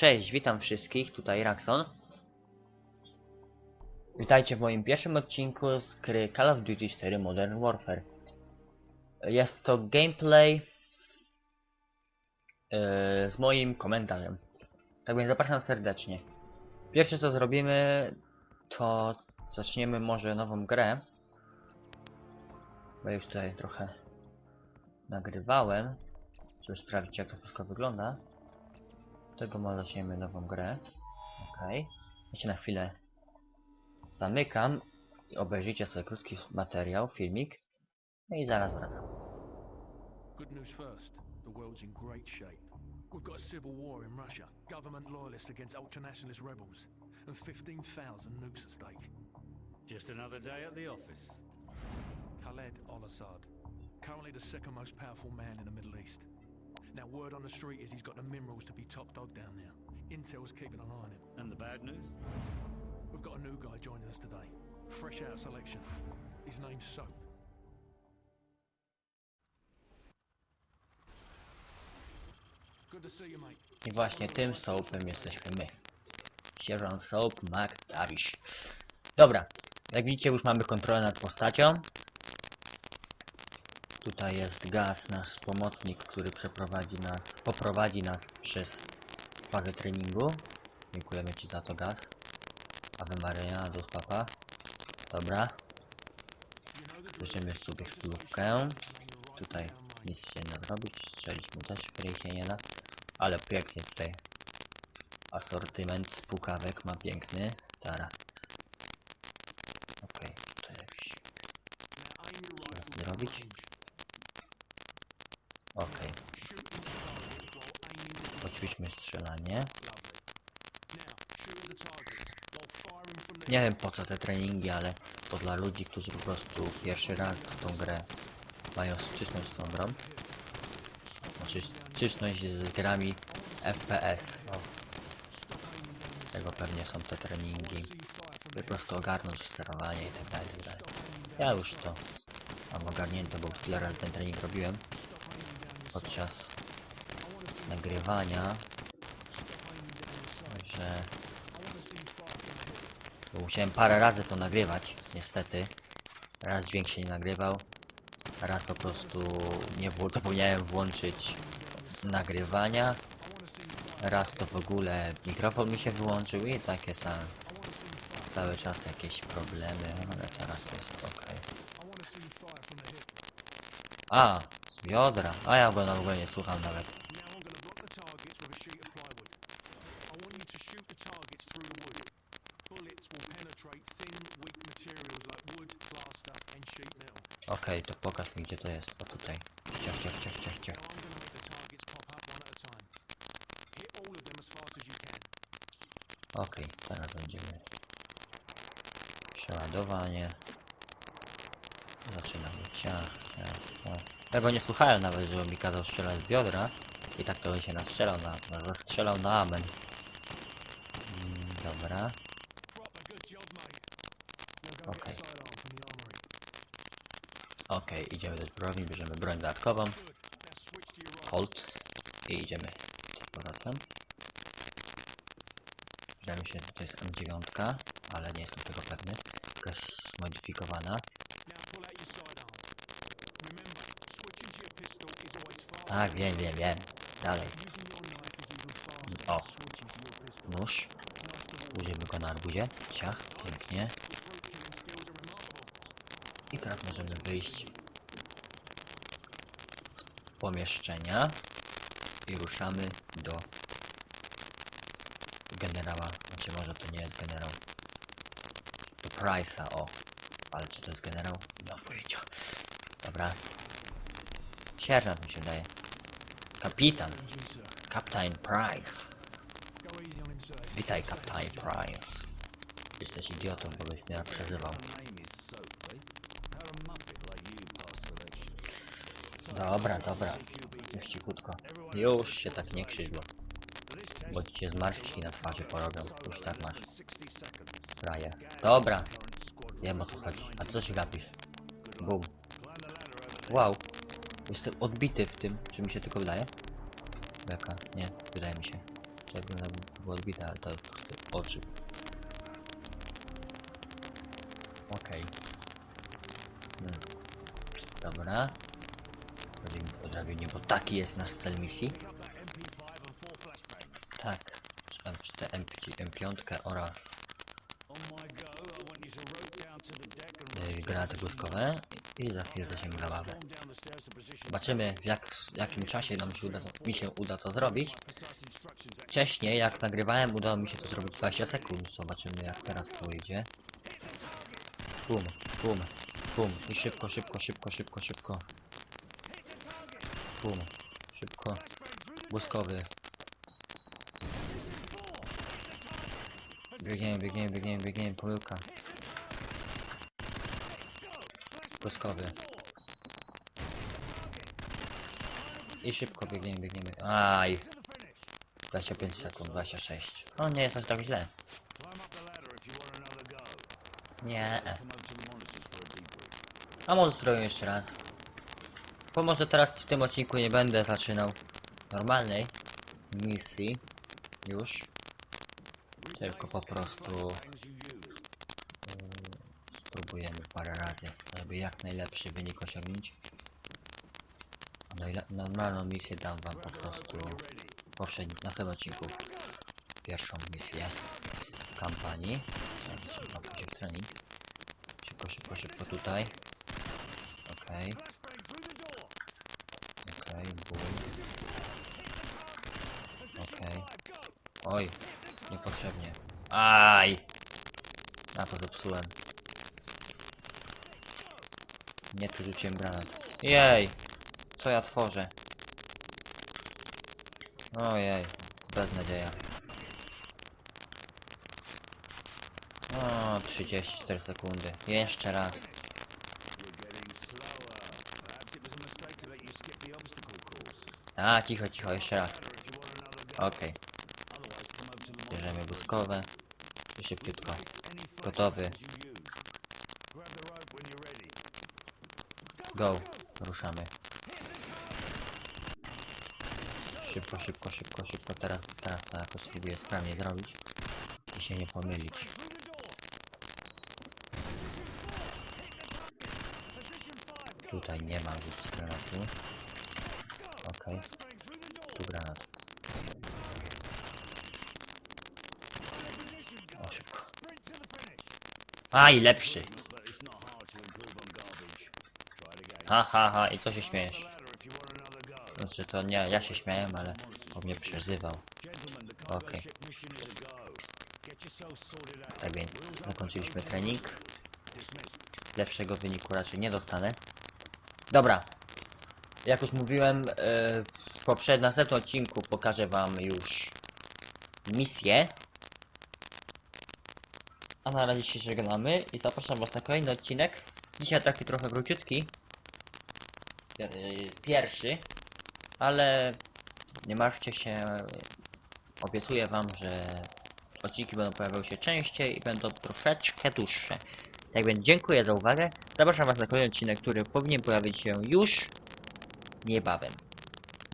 Cześć, witam wszystkich, tutaj Raxon. Witajcie w moim pierwszym odcinku z gry Call of Duty 4 Modern Warfare. Jest to gameplay yy, z moim komentarzem. Tak więc zapraszam serdecznie. Pierwsze co zrobimy, to zaczniemy może nową grę. Bo już tutaj trochę nagrywałem, żeby sprawdzić jak to wszystko wygląda. Tego zaczniemy nową grę. Ja się na chwilę zamykam i obejrzyjcie sobie krótki materiał, filmik. No i zaraz wracam. Good news first. The world's in great shape. We've got a civil war in Russia, government loyalists against ultranationalist rebels, and 15,000 nukes at stake. Just another day at the office. Khaled al-Assad, currently the second most powerful man in the Middle East. Now, word on the street is he's got the minerals to be top dog down there. Intel's keeping an eye on him. And the bad news? We've got a new guy joining us today, fresh out of selection. His name's Soap. Good to see you, mate. I właśnie tym soapem jesteśmy my. Sierżant Soap McTavish. Dobra, jak widzicie już mamy kontrolę nad postacią. Tutaj jest gaz, nasz pomocnik, który przeprowadzi nas, poprowadzi nas przez fazę treningu. Dziękujemy Ci za to gaz. Ave Maria, dos papa. Dobra. Bierzemy sobie stylówkę. Tutaj nic się nie da zrobić. Strzelić mu też której się nie da. Ale pięknie tutaj. Asortyment spukawek ma piękny. Tara. Okej, to jakiś. Nie robić. Okej. Oczywiście strzelanie. Nie wiem po co te treningi, ale to dla ludzi, którzy po prostu pierwszy raz w tą grę mają styczność z tą grą. Znaczy styczność z grami FPS. O. Tego pewnie są te treningi. By po prostu ogarnąć sterowanie i tak dalej, tak dalej. Ja już to mam ogarnięte, bo już tyle razy ten trening robiłem. Podczas nagrywania. Że bo musiałem parę razy to nagrywać, niestety. Raz dźwięk się nie nagrywał, raz po prostu nie wło- zapomniałem włączyć nagrywania, raz to w ogóle mikrofon mi się wyłączył i takie same. Cały czas jakieś problemy, ale teraz jest ok. A, z biodra. A ja na ogóle nie słucham nawet. Okej, to pokaż mi gdzie to jest. O tutaj. Ciach, ciach, ciach, ciach, ciach. Okej, teraz będziemy przeładowanie. Zaczynamy ciach, ciach, ciach. Tego nie słuchałem nawet, że on mi kazał strzelać z biodra. I tak to on się nastrzelał na, na zastrzelał na amen. Mm, dobra. Okej, idziemy do zbrojni, bierzemy broń dodatkową. Colt. I idziemy z powrotem. Wydaje mi się, że to jest M9, ale nie jestem tego pewny. Jakaś zmodyfikowana. Tak, wiem, wiem, wiem. Dalej. O. Nóż. Użyjmy go na arbuzie. Ciach, pięknie. I teraz możemy wyjść z pomieszczenia i ruszamy do generała. Znaczy może to nie jest generał. Do Price'a, o. Ale czy to jest generał? Nie mam pojęcia. Dobra. Sierżant mi się daje. Kapitan. Captain Price. Witaj, Captain Price. Jesteś idiotą, bo byś mnie przezywał. Dobra, dobra. Już cichutko. Już się tak nie krzyż, bo, bo ci się zmarszczki na twarzy porobią. Już tak masz. 60 seconds. Frajer. Dobra, wiem o co chodzi. A co się gapisz? Bum. Wow. Jestem odbity w tym. Czy mi się tylko wydaje? Beka. Nie, wydaje mi się. Tak by nam było odbite, ale to oczy. Okej. Hmm. Dobra. Robimy podrabienie, bo taki jest nasz cel misji. Tak. Te MP, M5 oraz yy, granaty błyskowe i za chwilę zaczniemy zabawę. Zobaczymy w jak, w jakim czasie nam się uda mi się uda to zrobić. Wcześniej jak nagrywałem udało mi się to zrobić 20 sekund. Zobaczymy jak teraz pójdzie. Bum, bum, bum. I szybko, szybko, szybko, szybko, szybko. Bum. Szybko. Błyskowy. Biegniemy, biegniemy, biegniemy, biegniemy. Pomyłka. Błyskowy. I szybko biegniemy, biegniemy. Aj. 25 sekund, 26. O nie jest aż tak źle. Nie. A może spróbuję jeszcze raz. Bo może teraz w tym odcinku nie będę zaczynał normalnej misji. Już. Tylko po prostu used. spróbujemy parę razy, żeby jak najlepszy wynik osiągnąć. A najle- normalną misję dam wam po prostu w poprzednim, na tym odcinku. Pierwszą misję kampanii. Trening. Szybko, szybko, szybko tutaj. Okej. Okej. Okej. Oj, niepotrzebnie. Aj! Na to zepsułem. Nie tu rzuciłem granat. Jej! Co ja tworzę? Ojej, beznadzieja. O, 34 sekundy. Jeszcze raz. A, cicho, cicho, jeszcze raz. Okej, monitor. bierzemy błyskowe. Szybciutko. Gotowy. Go. Ruszamy. Szybko, szybko, szybko, szybko. Teraz, teraz to jakoś spróbuję sprawnie zrobić. I się nie pomylić. Tutaj nie ma rzucić granatu. Okej. Tu granat. O, szybko. Aj, lepszy. Ha, ha, ha. I co się śmiejesz? Znaczy to nie, ja się śmiałem, ale on mnie przezywał. Cargo Okay. Tak więc zakończyliśmy trening. Lepszego wyniku raczej nie dostanę. Dobra. Jak już mówiłem, e, w poprzednim odcinku pokażę wam już misję. A na razie się żegnamy i zapraszam was na kolejny odcinek. Dzisiaj taki trochę króciutki. E, Pierwszy. Ale nie martwcie się. Obiecuję wam, że odcinki będą pojawiały się częściej i będą troszeczkę dłuższe. Tak więc dziękuję za uwagę. Zapraszam Was na kolejny odcinek, który powinien pojawić się już niebawem.